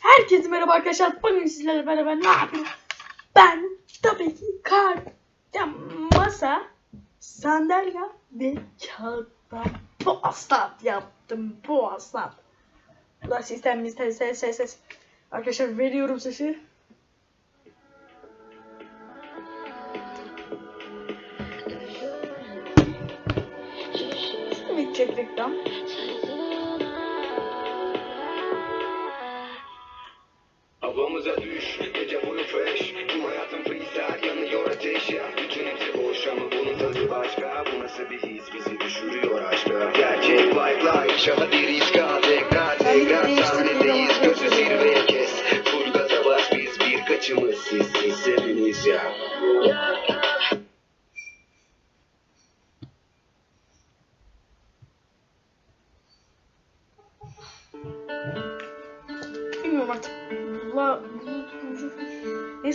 Herkese merhaba arkadaşlar. Bugün sizlerle beraber ne yapıyorum? Ben tabii ki kar, ya, masa, sandalye ve kağıttan bu aslat yaptım. Bu da sistemimiz ses ses ses ses. Arkadaşlar veriyorum sesi. Şimdi bitecek reklam.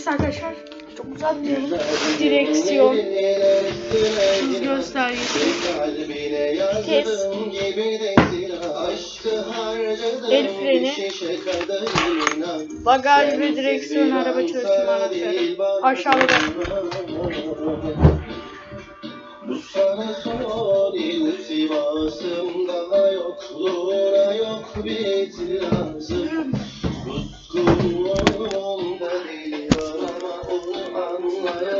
Neyse arkadaşlar çok uzatmayalım. Direksiyon, hız göstergesi, Vites. El freni. bagaj ve direksiyon araba çalışma anahtarı. Aşağıda. Sana son iltimasım daha yokluğuna yok bir itirazım Suskunluğumda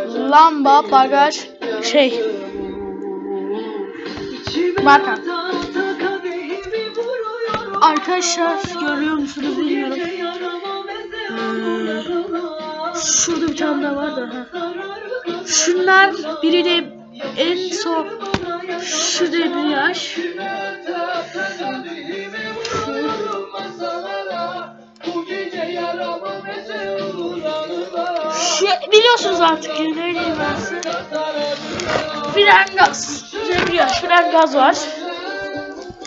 Lamba, bagaj, şey. Marka. Arkadaşlar görüyor musunuz bilmiyorum. Şurada bir tane daha var da. Şunlar biri de en son şurada bir yaş. Biliyorsunuz artık ya, ne diyeyim ben size. Fren gaz. Yaş fren gaz var.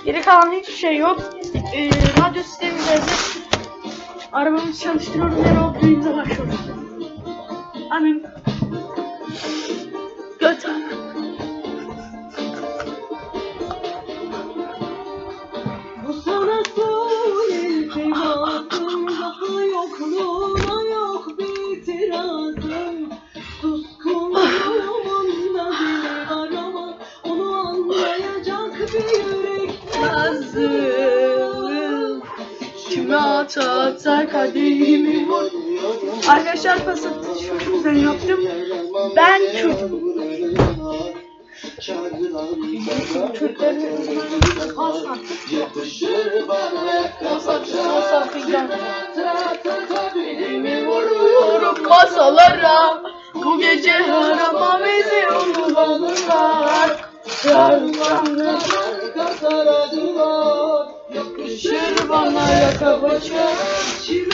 Geri kalan hiçbir şey yok. Ee, radyo sistemi de arabamızı çalıştırıyoruz ve o büyüğümüze başlıyoruz. Amin. Göt. Bu sana iltifatım Daha yokluğuna Kime ata ata kadehimi vur. Arkadaşlar pasatı şu yüzden yaptım. Ben Kürt. Kürtlerin. Kadehimi vuruyorum masalara. Bu gece harama bizi unulanırlar. Yarınlar Kasaradılar yakışır bana yaka kadehimi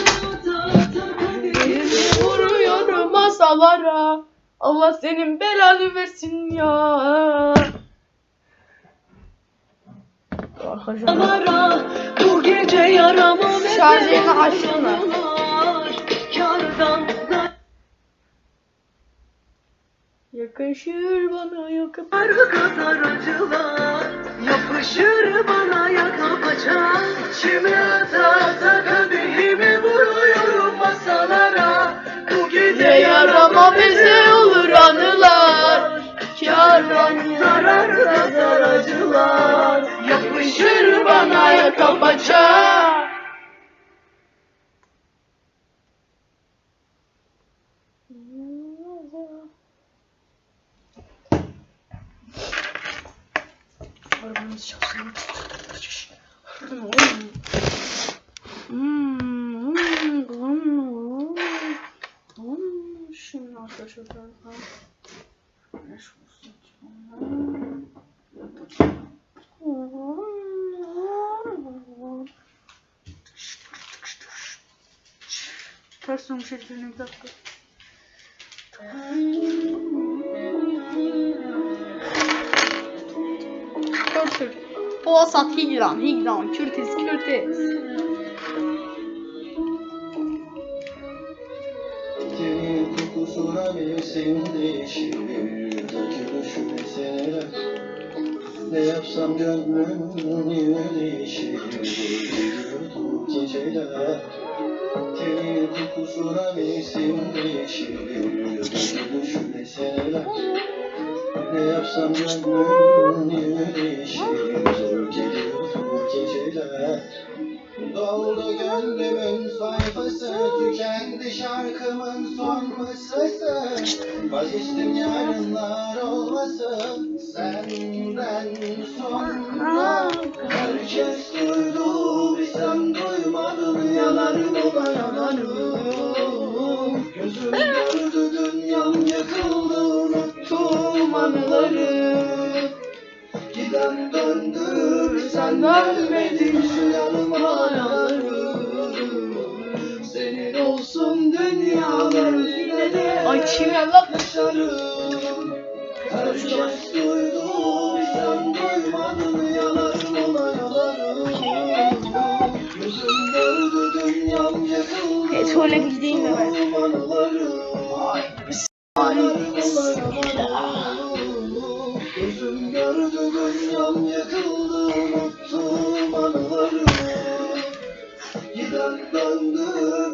Elimi vuruyorum masalara. Allah senin belanı versin ya. Arkadaşlar. Bu gece yarama Şarj yerini açtın mı? Yakışır bana yakın. Sarı kadar acılar Yapışır bana yaka paça Çime ata ata kadehimi vuruyorum masalara Bu gece yarama bize olur anılar. Kardan Zarar kadar acılar Yapışır bana yaka paça. Başa kalkan. Güneş olsun. Ters olmuş elbirine bir dakika. Kürtür. Boğazat, Higran, Higran, Kürtiz, Kürtiz. Mevsim değişir Dökülüşü seneler Ne yapsam gönlüm niye değişir geceler Tenin kokusuna mevsim değişir seneler Ne yapsam gönlüm niye değişir Geliyordu geceler Doldu gönlümün sayfası Tükendi şarkımın son mısrası Vazgeçtim yarınlar olmasın Senden sonra. Herkes duydu bir sen duymadın Yalarım ola yalarım Gözüm gördü dünyam yıkıldı Unuttum anıları. Giden döndü sen dönmedin şu yanıma yanarım Senin olsun dünyalar yine de Açayım ya lan. yaşarım. Herkes duydu sen duymadın yalarım ona yalarım Gözüm gördü dünyam yıkıldı E, söyleyebildiğim de ben. unuttum anılarım. Gözüm gördü dünyam yıkıldı unuttum anılarımı Giden döndü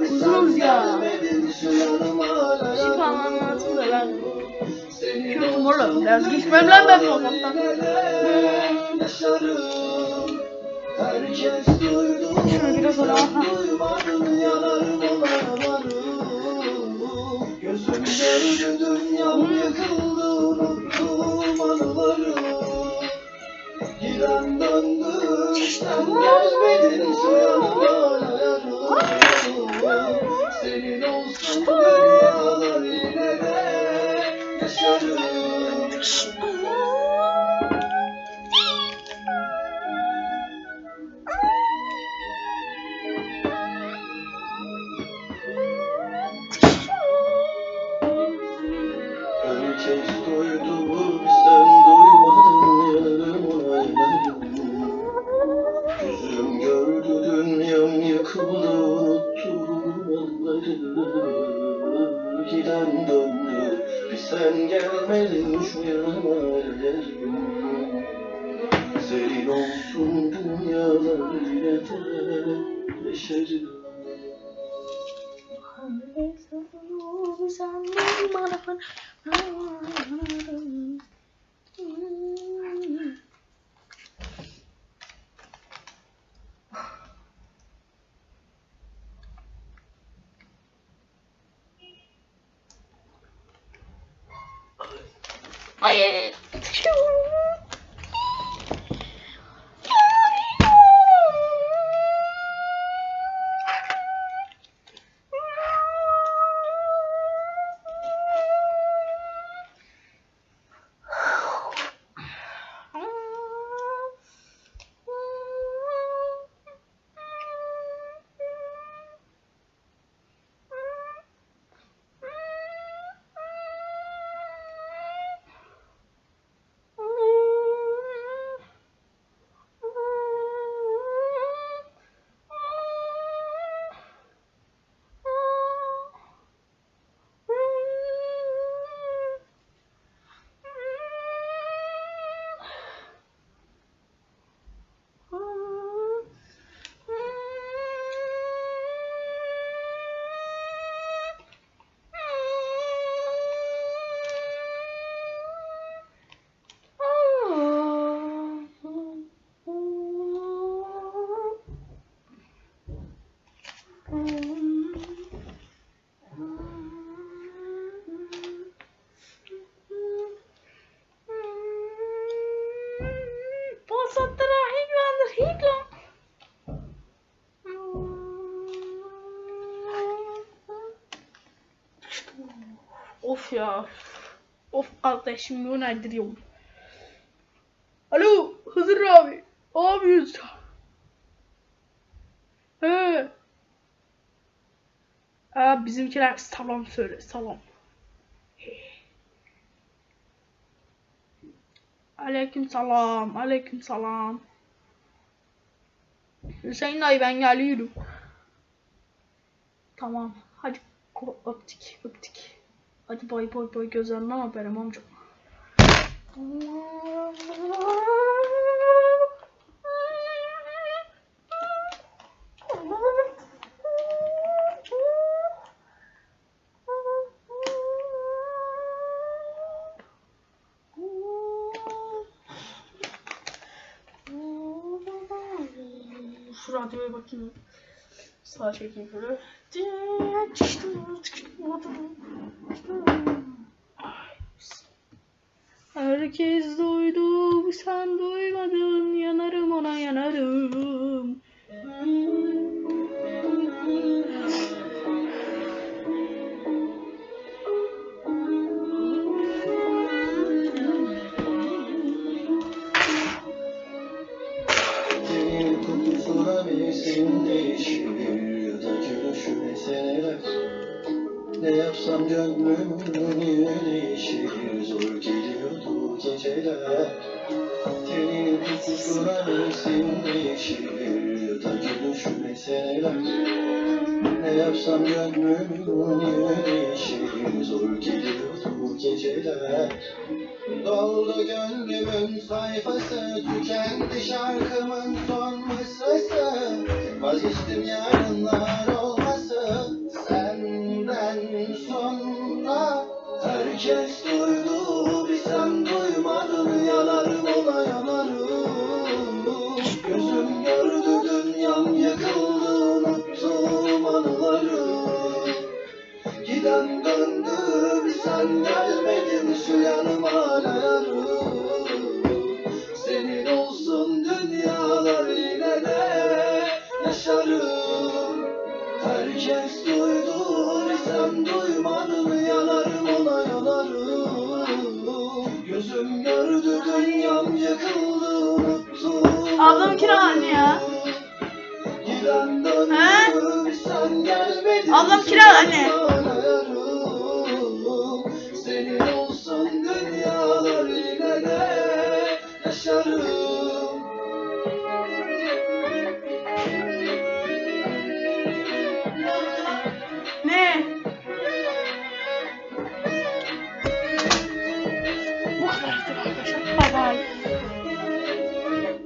bir sen gelmedin şu yanıma Şu an anlatım da ben. Biraz gitmem lan ben bu yaşarım. Herkes duydu Şunu biraz ona aha. Duymadın yanarım Gözüm gördü dünyam yıkıldı yanarım Senin olsun dünyalar yine de yaşarım Of ya. Of kardeşim yönlendiriyorum. Alo Hızır abi. Ne yapıyorsun? He. Aa, bizimkiler salam söyle salam. Aleyküm selam. Aleyküm selam. Hüseyin dayı ben geliyorum. Tamam. Hadi öptük öptük. Hadi bay bay bay gözlerinden haberim amca. Şu radyoya bakayım. Sağa çekeyim şöyle. Herkes duydu, sen duymadın. Yanarım ona yanarım. Geceler Senin mevsim değişir ya da gülüşüne seneler Ne yapsam gönlümün yönü değişir Zor geliyordu geceler Doldu gönlümün sayfası Tükendi şarkımın son mısrası Vazgeçtim yarınlar Ablam kira anne ya. He? Ablam kira anne.